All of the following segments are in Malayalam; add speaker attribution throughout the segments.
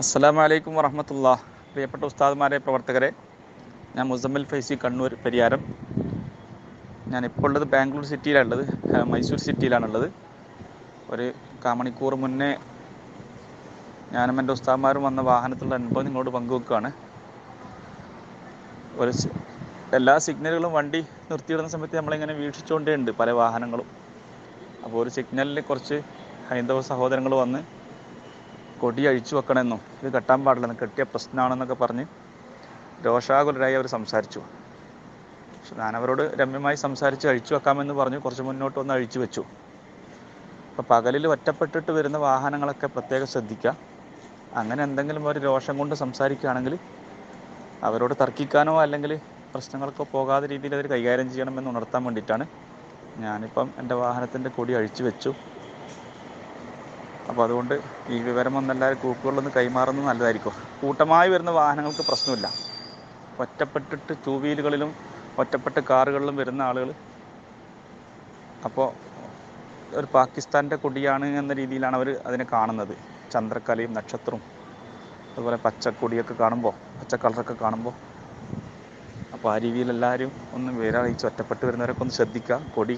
Speaker 1: അസ്സലാമു അലൈക്കും വറഹമത്തുള്ള. പ്രിയപ്പെട്ട ഉസ്താദ്മാരെ പ്രവർത്തകരെ ഞാൻ മുസമ്മിൽ ഫൈസി കണ്ണൂർ പരിയാരം. ഞാൻ ഇപ്പോൾ ഉള്ളത് ബാംഗ്ലൂർ സിറ്റിയിലാണുള്ളത്. മൈസൂർ സിറ്റിയിലാണുള്ളത്. ഒരു കാമണിക്കൂർ മുന്നേ ഞാനും എന്റെ ഉസ്താദ്മാരും വന്ന വാഹനത്തിലുള്ള അനുഭവം നിങ്ങളോട് പങ്കുവെക്കുകയാണ്. ഒരു എല്ലാ സിഗ്നലുകളും വണ്ടി നിർത്തിയിടുന്ന സമയത്ത് നമ്മളിങ്ങനെ വീക്ഷിച്ചുകൊണ്ടേ ഉണ്ട് പല വാഹനങ്ങളും. അപ്പോൾ ഒരു സിഗ്നലിൽ കുറച്ച് ഹൈന്ദവ സഹോദരങ്ങൾ വന്ന് കൊടി അഴിച്ചു വെക്കണമെന്നോ ഇത് കെട്ടാൻ പാടില്ലെന്ന് കെട്ടിയ പ്രശ്നമാണെന്നൊക്കെ പറഞ്ഞ് രോഷാകുലരായി അവർ സംസാരിച്ചു. പക്ഷെ ഞാൻ അവരോട് രമ്യമായി സംസാരിച്ച് അഴിച്ചു വെക്കാമെന്ന് പറഞ്ഞു കുറച്ച് മുന്നോട്ട് വന്ന് അഴിച്ചു വെച്ചു. അപ്പോൾ പകലിൽ ഒറ്റപ്പെട്ടിട്ട് വരുന്ന വാഹനങ്ങളൊക്കെ പ്രത്യേകം ശ്രദ്ധിക്കുക. അങ്ങനെ എന്തെങ്കിലും ഒരു രോഷം കൊണ്ട് സംസാരിക്കുകയാണെങ്കിൽ അവരോട് തർക്കിക്കാനോ അല്ലെങ്കിൽ പ്രശ്നങ്ങളൊക്കെ പോകാതെ രീതിയിൽ അവർ കൈകാര്യം ചെയ്യണമെന്ന് ഉണർത്താൻ വേണ്ടിയിട്ടാണ് ഞാനിപ്പം എന്റെ വാഹനത്തിന്റെ കൊടി അഴിച്ചു വെച്ചു. അപ്പോൾ അതുകൊണ്ട് ഈ വിവരം വന്നെല്ലാവരും ഗ്രൂപ്പുകളിലൊന്ന് കൈമാറുന്നത് നല്ലതായിരിക്കും. കൂട്ടമായി വരുന്ന വാഹനങ്ങൾക്ക് പ്രശ്നമില്ല. ഒറ്റപ്പെട്ടിട്ട് ടൂ വീലുകളിലും ഒറ്റപ്പെട്ട കാറുകളിലും വരുന്ന ആളുകൾ അപ്പോൾ ഒരു പാകിസ്ഥാന്റെ കൊടിയാണ് എന്ന രീതിയിലാണ് അവർ അതിനെ കാണുന്നത്. ചന്ദ്രക്കലയും നക്ഷത്രവും അതുപോലെ പച്ചക്കൊടിയൊക്കെ കാണുമ്പോൾ പച്ച കളറൊക്കെ കാണുമ്പോൾ. അപ്പോൾ ആ രീതിയിൽ എല്ലാവരും ഒന്ന് വിവരറിയിച്ച് ഒറ്റപ്പെട്ട് വരുന്നവരൊക്കെ ഒന്ന് ശ്രദ്ധിക്കുക. കൊടി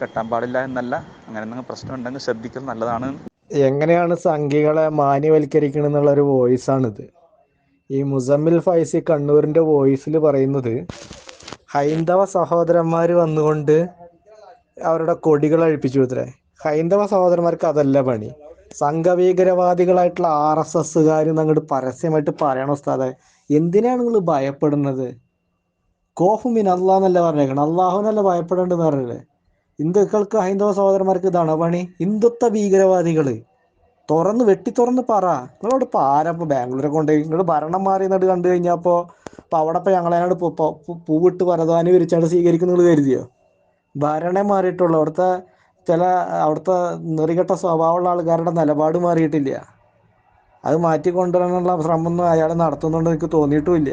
Speaker 1: കെട്ടാൻ പാടില്ല എന്നല്ല. അങ്ങനെ എന്തെങ്കിലും പ്രശ്നം ഉണ്ടെങ്കിൽ ശ്രദ്ധിക്കുന്നത് നല്ലതാണ്.
Speaker 2: എങ്ങനെയാണ് സംഘികളെ മാന്യവൽക്കരിക്കണം വോയിസ് ആണിത് ഈ മുസമ്മിൽ ഫൈസി കണ്ണൂരിന്റെ വോയിസിൽ പറയുന്നത് ഹൈന്ദവ സഹോദരന്മാർ വന്നുകൊണ്ട് അവരുടെ കൊടികൾ അഴിപ്പിച്ചു ഇത്രേ ഹൈന്ദവ സഹോദരന്മാർക്ക് അതല്ല പണി. സംഘഭീകരവാദികളായിട്ടുള്ള ആർ എസ് എസ്സുകാർ അങ്ങോട്ട് പരസ്യമായിട്ട് പറയണ ഉസ്താദെ. എന്തിനാണ് നിങ്ങൾ ഭയപ്പെടുന്നത്? കോഫുമിൻ അള്ളാഹെന്നല്ല പറഞ്ഞേക്കണം? അള്ളാഹുനല്ല ഭയപ്പെടേണ്ടെന്ന് പറഞ്ഞില്ലേ? ഹിന്ദുക്കൾക്ക് ഹൈന്ദവ സഹോദരന്മാർക്ക് ഇതാണ് പണി. ഹിന്ദുത്വ ഭീകരവാദികൾ. തുറന്ന് വെട്ടി തുറന്ന് പറ. നിങ്ങളോട് ഇപ്പൊ ആരാ ഇപ്പൊ ബാംഗ്ലൂരെ കൊണ്ട് നിങ്ങൾ ഭരണം മാറി എന്നിട്ട് കണ്ടു കഴിഞ്ഞപ്പോ ഇപ്പൊ അവിടെ ഇപ്പൊ ഞങ്ങളതിനോട് പൂവിട്ട് വരദാനി വിരിച്ചാണ്ട് സ്വീകരിക്കുന്നു നിങ്ങൾ കരുതിയോ? ഭരണേ മാറിയിട്ടുള്ളൂ. അവിടുത്തെ ചില അവിടുത്തെ നെറികെട്ട സ്വഭാവമുള്ള ആൾക്കാരുടെ നിലപാട് മാറിയിട്ടില്ല. അത് മാറ്റി കൊണ്ടുവരാനുള്ള ശ്രമമൊന്നും അയാൾ നടത്തുന്നുണ്ടെന്ന് എനിക്ക് തോന്നിയിട്ടുമില്ല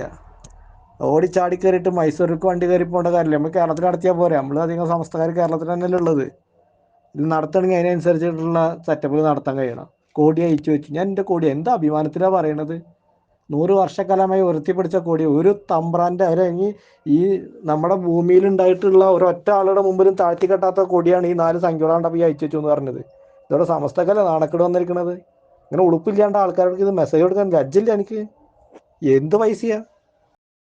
Speaker 2: ഓടിച്ചാടി കയറിയിട്ട് മൈസൂർക്ക് വണ്ടി കയറി പോകേണ്ട കാര്യമില്ല. നമ്മൾ കേരളത്തിൽ നടത്തിയാൽ പോരെ. നമ്മൾ അധികം സംസ്ഥാനം കേരളത്തിൽ തന്നെയല്ലേ ഉള്ളത്. ഇത് നടത്തണമെങ്കിൽ അതിനനുസരിച്ചിട്ടുള്ള സെറ്റപ്പിൽ നടത്താൻ കഴിയണം. കോടി അയച്ചു വെച്ചു. ഞാൻ എന്റെ കോടി എന്താ അഭിമാനത്തിലാണ് പറയണത്? നൂറ് വർഷക്കാലമായി ഉയർത്തിപ്പിടിച്ച കോടി. ഒരു തമ്പ്രാന്റെ അവരങ്ങി ഈ നമ്മുടെ ഭൂമിയിൽ ഉണ്ടായിട്ടുള്ള ഒരൊറ്റ ആളുടെ മുമ്പിലും താഴ്ത്തി കെട്ടാത്ത കൊടിയാണ് ഈ നാല് സംഖ്യകളാണ്ടപ്പോൾ ഈ അയച്ചു വെച്ചു എന്ന് പറഞ്ഞത്. ഇതോടെ സമസ്തക്കല്ലേ നാണക്കേട് വന്നിരിക്കണത്? ഇങ്ങനെ ഉളുപ്പില്ലാണ്ട് ആൾക്കാർക്ക് ഇത് മെസ്സേജ് കൊടുക്കാൻ ലജ്ജില്ല എനിക്ക്. എന്ത് പൈസയാ?